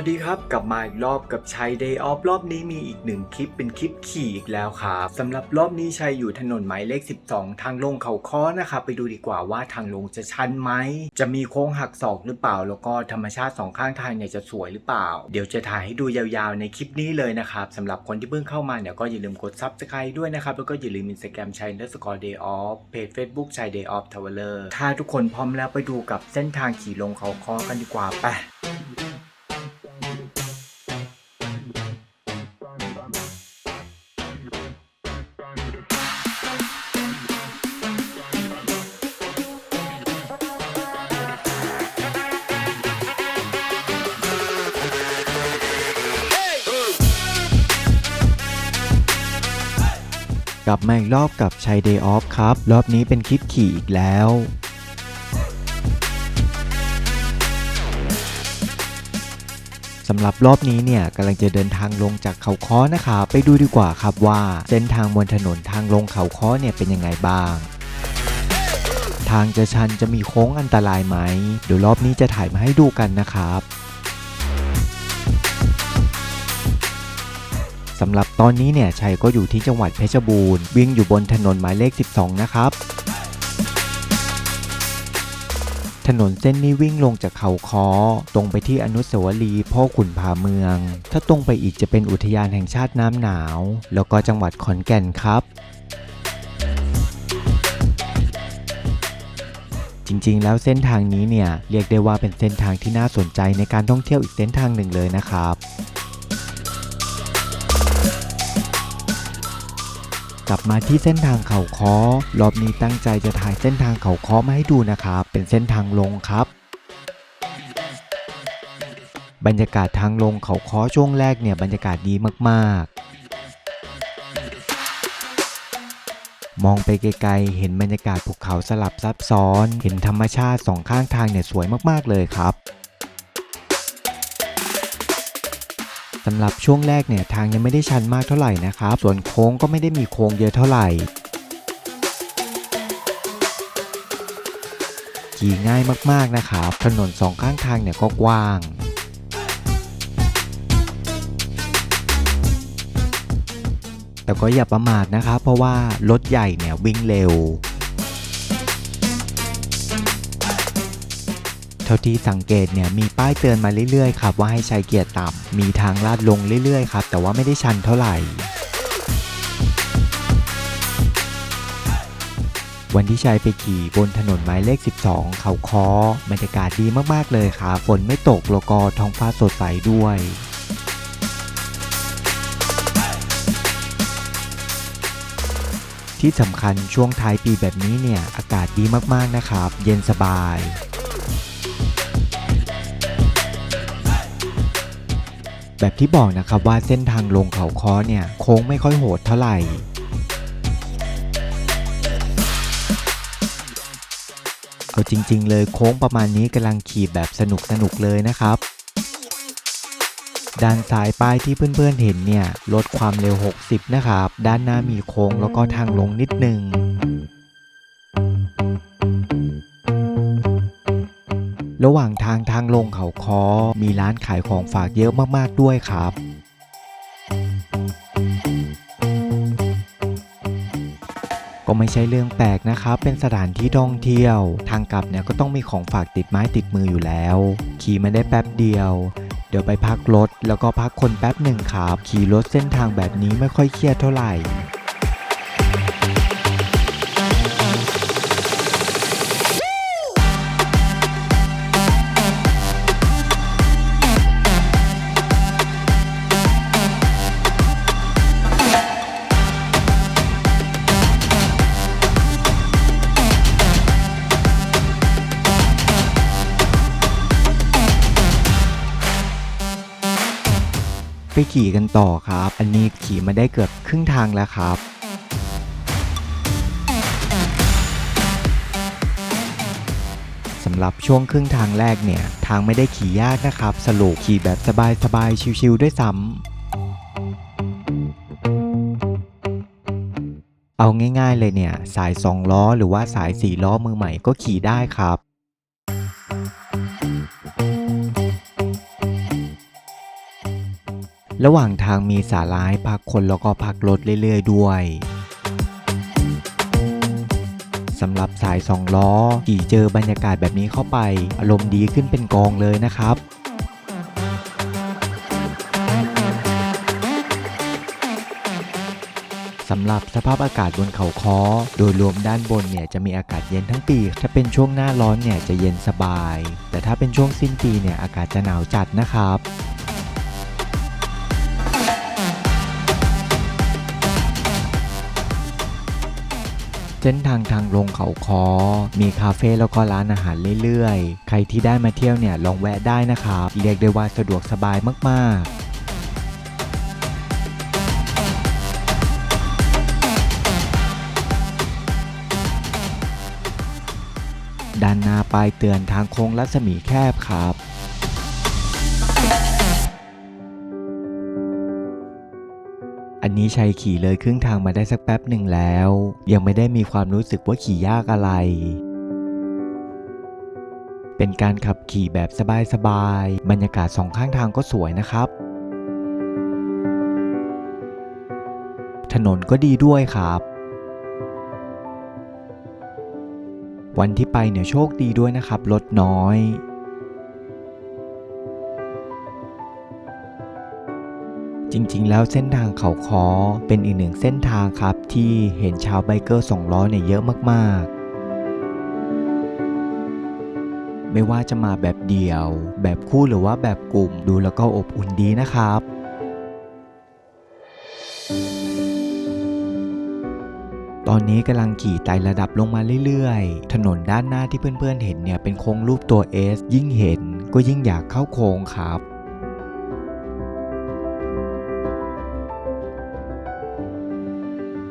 สวัสดีครับ กลับมาอีกรอบกับชัย Day Off รอบนี้มีอีกหนึ่งคลิปเป็นคลิปขี่อีกแล้วครับสำหรับรอบนี้ชัยอยู่ถนนหมายเลข 12 ทางลงเขาค้อนะครับไปดูดีกว่าว่าทางลงจะชันไหม จะมีโค้งหักศอกหรือเปล่า แล้วก็ธรรมชาติสองข้างทางเนี่ยจะสวยหรือเปล่า เดี๋ยวจะถ่ายให้ดูยาวๆในคลิปนี้เลยนะครับสำหรับคนที่เพิ่งเข้ามาเนี่ยก็อย่าลืมกด Subscribe ด้วยนะครับแล้วก็อย่าลืม Instagram ชัย underscore day off เพจ Facebook ชัย day off traveler ถ้าทุกคนพร้อมแล้วไปดูกับเส้นทางขี่ลงเขาค้อกันดีกว่าไป ลับมาอีกรอบกับชัย Day Off ครับ รอบนี้เป็นคลิปขี่อีกแล้วสำหรับรอบนี้เนี่ยกำลังจะเดินทางลงจากเขาค้อนะครับไปดูดีกว่าครับว่าเส้นทางบนถนนทางลงเขาค้อเนี่ยเป็นยังไงบ้าง ทางจะชันจะมีโค้งอันตรายไหมเดี๋ยวรอบนี้จะถ่ายมาให้ดูกันนะครับ สำหรับตอนนี้เนี่ยชัยก็อยู่ที่จังหวัดเพชรบูรณ์วิ่งอยู่บนถนนหมายเลข 12 นะครับถนนเส้นนี้วิ่งลงจากเขาค้อตรงไปที่อนุสาวรีย์พ่อขุนผาเมือง ถ้าตรงไปอีกจะเป็นอุทยานแห่งชาติน้ำหนาว แล้วก็จังหวัดขอนแก่นครับ จริงๆ แล้วเส้นทางนี้เนี่ย เรียกได้ว่าเป็นเส้นทางที่น่าสนใจในการท่องเที่ยวอีกเส้นทางหนึ่งเลยนะครับ กลับมาที่เส้นทางเขาคอรอบนี้ตั้งใจจะถ่ายเส้นทางเขาคอมาให้ดูนะครับ เป็นเส้นทางลงครับ บรรยากาศทางลงเขาคอช่วงแรกเนี่ยบรรยากาศดีมากๆมองไปไกลๆ เห็นบรรยากาศภูเขาสลับซับซ้อน เห็นธรรมชาติสองข้างทางเนี่ยสวยมากๆเลยครับ สำหรับช่วงแรกเนี่ยทางยังไม่ได้ชันมากเท่าไหร่นะครับ ส่วนโค้งก็ไม่ได้มีโค้งเยอะเท่าไหร่ขี่ง่ายมากๆนะครับ ถนนสองข้างทางเนี่ยก็กว้างแต่ก็อย่าประมาทนะครับ เพราะว่ารถใหญ่เนี่ยวิ่งเร็ว ท่าที่สังเกตเนี่ยมีป้ายเตือนมาเรื่อยๆครับว่าให้ใช้เกียร์ต่ำมีทางลาดลงเรื่อยๆครับแต่ว่าไม่ได้ชันเท่าไหร่วันที่ชัยไปขี่บนถนนหมายเลข 12 เขาคอบรรยากาศดีมากๆเลยครับฝนไม่ตกแล้วก็ท้องฟ้าสดใสด้วย ที่สำคัญช่วงท้ายปีแบบนี้เนี่ย อากาศดีมากๆนะครับ เย็นสบาย แบบที่บอกนะครับว่าเส้นทางลงเขาค้อเนี่ยโค้งไม่ค่อยโหดเท่าไหร่เอาจริง ๆ เลยโค้งประมาณนี้กำลังขี่แบบสนุกสนุกเลยนะครับ ด้านซ้ายป้ายที่เพื่อนๆเห็นเนี่ยลดความเร็ว 60 นะครับ ด้านหน้ามีโค้งแล้วก็ทางลงนิดนึง ระหว่างทางทางลงเขาคอมีร้านขายของฝากเยอะมากๆด้วยครับก็ไม่ใช่เรื่องแปลกนะครับ เป็นสถานที่ท่องเที่ยว ทางกลับเนี่ยก็ต้องมีของฝากติดไม้ติดมืออยู่แล้ว ขี่มาได้แป๊บเดียว เดี๋ยวไปพักรถ แล้วก็พักคนแป๊บหนึ่งครับ ขี่รถเส้นทางแบบนี้ไม่ค่อยเครียดเท่าไหร่ ไปขี่กันต่อครับ อันนี้ขี่มาได้เกือบครึ่งทางแล้วครับสำหรับช่วงครึ่งทางแรกเนี่ย ทางไม่ได้ขี่ยากนะครับ สรุปขี่แบบสบายๆ ชิวๆด้วยซ้ำเอาง่ายๆเลยเนี่ย สาย 2 ล้อหรือว่าสาย 4 ล้อมือใหม่ก็ขี่ได้ครับ ระหว่างทางมีสาลาให้พักคนแล้วก็พักรถเรื่อยๆด้วยสำหรับสายสองล้อขี่เจอบรรยากาศแบบนี้เข้าไป อารมณ์ดีขึ้นเป็นกองเลยนะครับสำหรับสภาพอากาศบนเขาค้อโดยรวมด้านบนเนี่ยจะมีอากาศเย็นทั้งปี ถ้าเป็นช่วงหน้าร้อนเนี่ยจะเย็นสบาย แต่ถ้าเป็นช่วงสิ้นปีเนี่ยอากาศจะหนาวจัดนะครับ เส้นทางทางลงเขาคอ มีคาเฟ่แล้วก็ร้านอาหารเรื่อยๆ ใครที่ได้มาเที่ยวเนี่ยลองแวะได้นะครับ เรียกได้ว่าสะดวกสบายมาก ๆด้านหน้าป้ายเตือนทางโค้งรัศมีแคบครับ นนี้ชัยขี่เลยครึ่งทางมาได้สักแป๊บหนึ่งแล้ว ยังไม่ได้มีความรู้สึกว่าขี่ยากอะไร เป็นการขับขี่แบบสบายๆ บรรยากาศสองข้างทางก็สวยนะครับ ถนนก็ดีด้วยครับ วันที่ไปเนี่ยโชคดีด้วยนะครับรถน้อย จริงๆ แล้วเส้นทางเขาคอเป็นอีกหนึ่งเส้นทางครับ ที่เห็นชาวไบเกอร์สองล้อเนี่ยเยอะมากๆไม่ว่าจะมาแบบเดี่ยว แบบคู่หรือว่าแบบกลุ่มดูแล้วก็อบอุ่นดีนะครับ ตอนนี้กำลังขี่ไต่ระดับลงมาเรื่อยๆ ถนนด้านหน้าที่เพื่อนๆเห็นเนี่ยเป็นโค้งรูปตัว S ยิ่งเห็นก็ยิ่งอยากเข้าโค้งครับ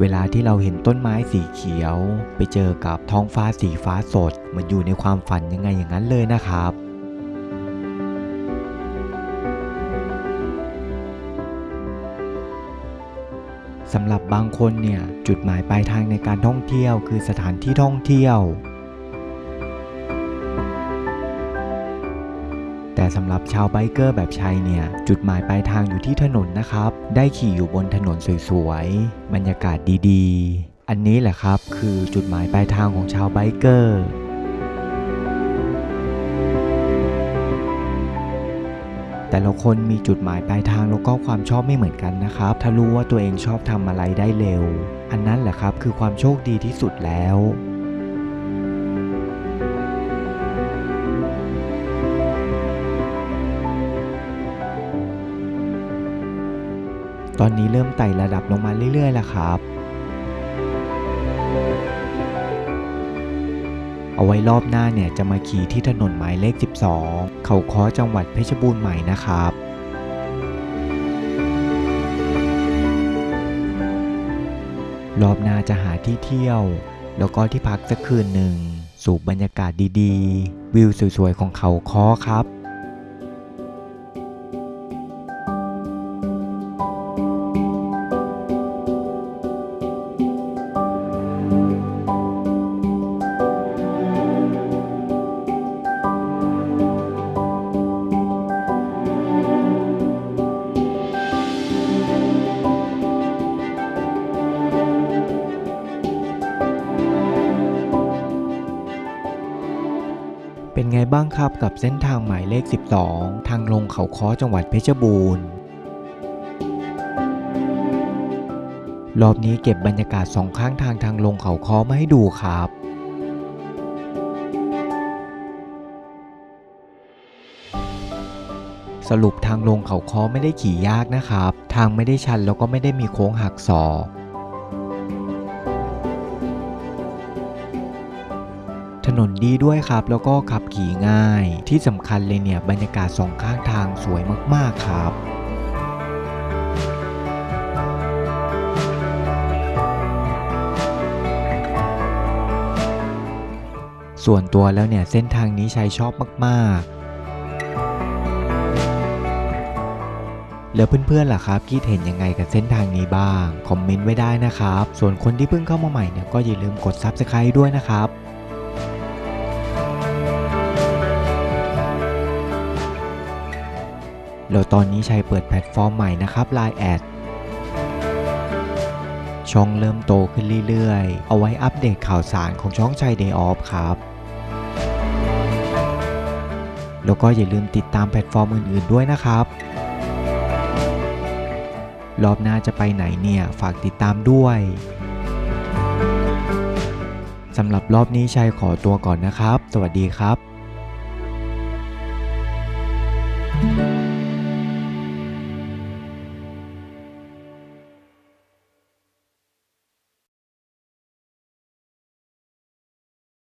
เวลาที่เราเห็นต้นไม้สีเขียว ไปเจอกับท้องฟ้าสีฟ้าสดเหมันอยู่ในความฝันยังไงอย่างนั้นเลยนะครับสำหรับบางคนเนี่ยจุดหมายปลายทางในการท่องเที่ยวคือสถานที่ท่องเที่ยว แต่สำหรับชาวไบเกอร์แบบชัยเนี่ย จุดหมายปลายทางอยู่ที่ถนนนะครับ ได้ขี่อยู่บนถนนสวยๆ บรรยากาศดีๆ อันนี้แหละครับคือจุดหมายปลายทางของชาวไบเกอร์แต่ละคนมีจุดหมายปลายทางแล้วก็ความชอบไม่เหมือนกันนะครับ ถ้ารู้ว่าตัวเองชอบทำอะไรได้เร็ว อันนั้นแหละครับคือความโชคดีที่สุดแล้ว ตอนนี้เริ่มไต่ระดับลงมาเรื่อยๆแล้วครับ เอาไว้รอบหน้าเนี่ยจะมาขี่ที่ถนนหมายเลข 12 เขาค้อจังหวัดเพชรบูรณ์ใหม่นะครับรอบหน้าจะหาที่เที่ยว แล้วก็ที่พักสักคืนหนึ่ง สูบบรรยากาศดีๆ วิวสวยๆ ของเขาค้อครับ เป็นไงบ้างครับกับเส้นทางหมายเลข 12 ทางลงเขาค้อจังหวัดเพชรบูรณ์ รอบนี้เก็บบรรยากาศสองข้างทางทางลงเขาค้อมาให้ดูครับสรุปทางลงเขาค้อไม่ได้ขี่ยากนะครับ ทางไม่ได้ชันแล้วก็ไม่ได้มีโค้งหักศอก ถนนดีด้วยครับ แล้วก็ขับขี่ง่าย ที่สำคัญเลยเนี่ยบรรยากาศสองข้างทางสวยมากๆครับส่วนตัวแล้วเนี่ยเส้นทางนี้ชัยชอบมากๆ แล้วเพื่อนๆล่ะครับคิดเห็นยังไงกับเส้นทางนี้บ้าง คอมเมนต์ไว้ได้นะครับ ส่วนคนที่เพิ่งเข้ามาใหม่เนี่ยก็อย่าลืมกด Subscribe ด้วยนะครับ แล้วตอนนี้ชัยเปิดแพลตฟอร์มใหม่นะครับ Line แอดช่องเริ่มโตขึ้นเรื่อยๆ เอาไว้อัปเดตข่าวสารของช่องชัย Day Off ครับ แล้วก็อย่าลืมติดตามแพลตฟอร์มอื่นๆด้วยนะครับ รอบหน้าจะไปไหนเนี่ย ฝากติดตามด้วยสำหรับรอบนี้ชัยขอตัวก่อนนะครับ สวัสดีครับ